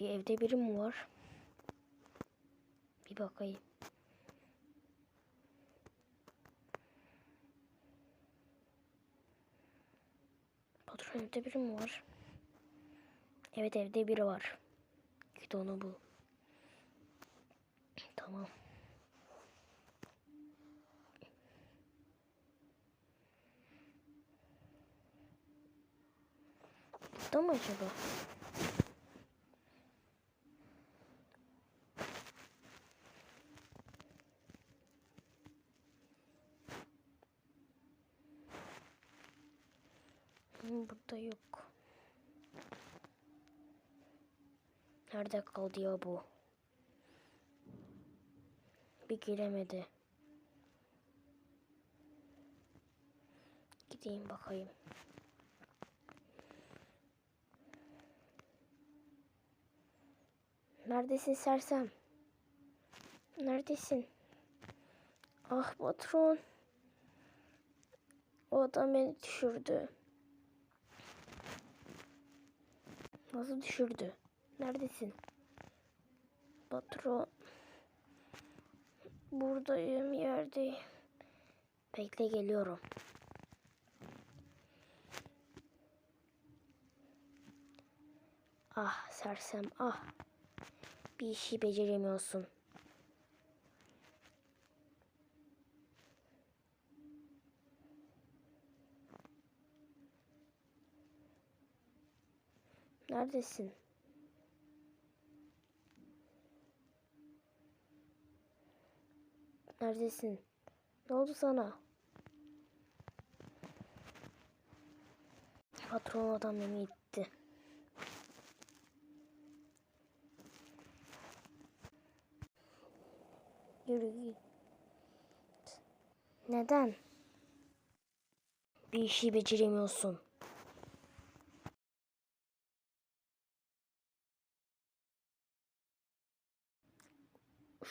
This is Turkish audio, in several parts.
Bir evde biri mi var? Bir bakayım. Patron evde biri mi var? Evet evde biri var. Git onu bul. Tamam. Burada mı acaba? Hmm, Burada yok. Nerede kaldı ya bu? Bir giremedi. Gideyim bakayım. Neredesin sersem? Neredesin? Ah patron. O adam beni düşürdü. Nasıl düşürdü? Neredesin? Patron. Buradayım yerdeyim. Bekle geliyorum. Ah sersem ah. Bir işi beceremiyorsun. Neredesin? Neredesin? Ne oldu sana? Patron adam beni itti. Yürü git. Neden? Bir işi beceremiyorsun.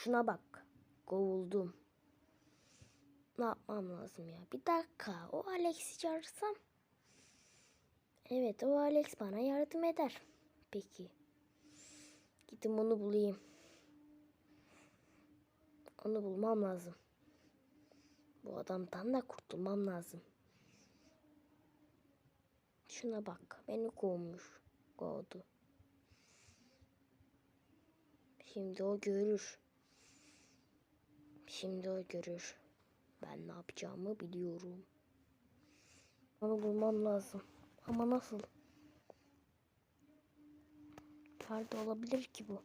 Şuna bak. Kovuldum. Ne yapmam lazım ya? Bir dakika. O Alex'i çağırsam. Evet o Alex bana yardım eder. Peki. Gidin onu bulayım. Onu bulmam lazım. Bu adamdan da kurtulmam lazım. Şuna bak. Beni kovmuş. Kovdu. Şimdi o görür. Şimdi o görür. Ben ne yapacağımı biliyorum. Onu bulmam lazım. Ama nasıl? Nerede olabilir ki bu?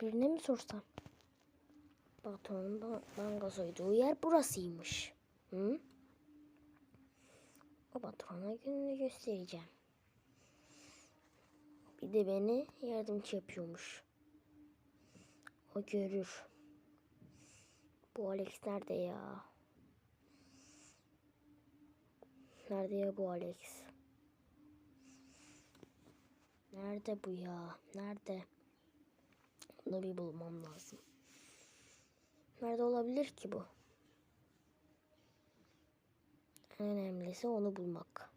Birine mi sorsam? Patronun ba- banka soyduğu yer burasıymış. Hı? O patrona gününü göstereceğim. Bir de beni yardımcı yapıyormuş. O görür. Bu Alex nerede ya? Nerede ya bu Alex? Nerede bu ya? Nerede? Onu bir bulmam lazım. Nerede olabilir ki bu? En önemlisi onu bulmak.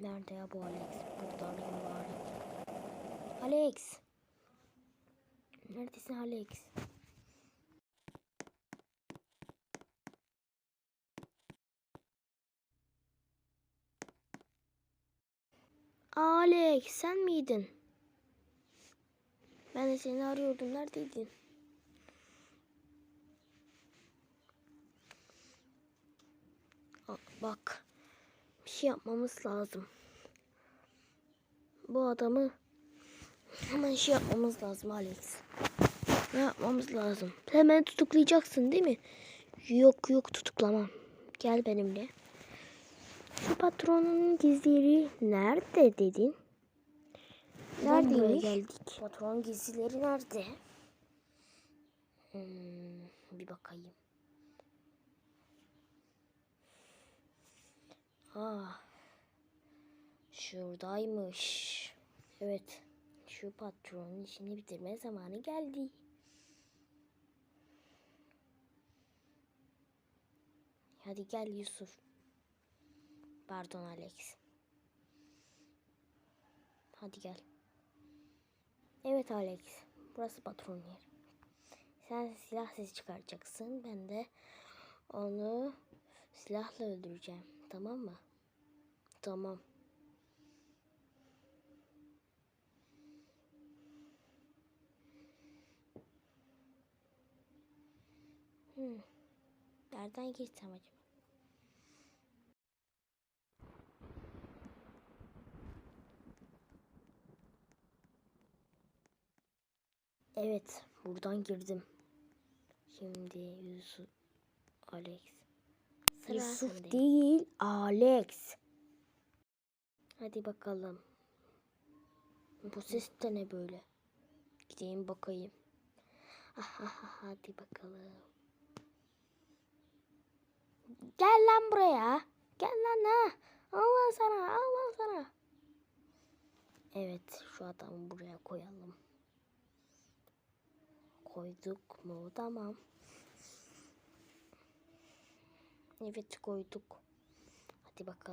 Nerede ya bu Alex? Burada alayım bari. Alex! Neredesin Alex? Alex sen miydin? Ben de seni arıyordum. Neredeydin? Bak. Bir şey yapmamız lazım. Bu adamı hemen şey yapmamız lazım Alex. Ne yapmamız lazım? Hemen tutuklayacaksın değil mi? Yok yok tutuklamam. Gel benimle. Şu patronun gizleri nerede dedin? Neredeymiş? geldik? Patron gizlileri nerede? Hmm, bir bakayım. Ah. Şuradaymış. Evet. Şu patronun işini bitirme zamanı geldi. Hadi gel Yusuf. Pardon Alex. Hadi gel. Evet Alex. Burası patron yer. Sen silah sesi çıkaracaksın. Ben de onu silahla öldüreceğim. Tamam mı? Tamam. Hmm. Nereden geçsem acaba? Evet, buradan girdim. Şimdi Yusuf, Alex. Sıra Yusuf sende. değil, Alex. Hadi bakalım. Bu ses de ne böyle? Gideyim bakayım. Hadi bakalım. Gel lan buraya. Gel lan ha. Allah sana, Allah sana. Evet, şu adamı buraya koyalım. Koyduk mu? Tamam. Evet koyduk. Hadi bakalım.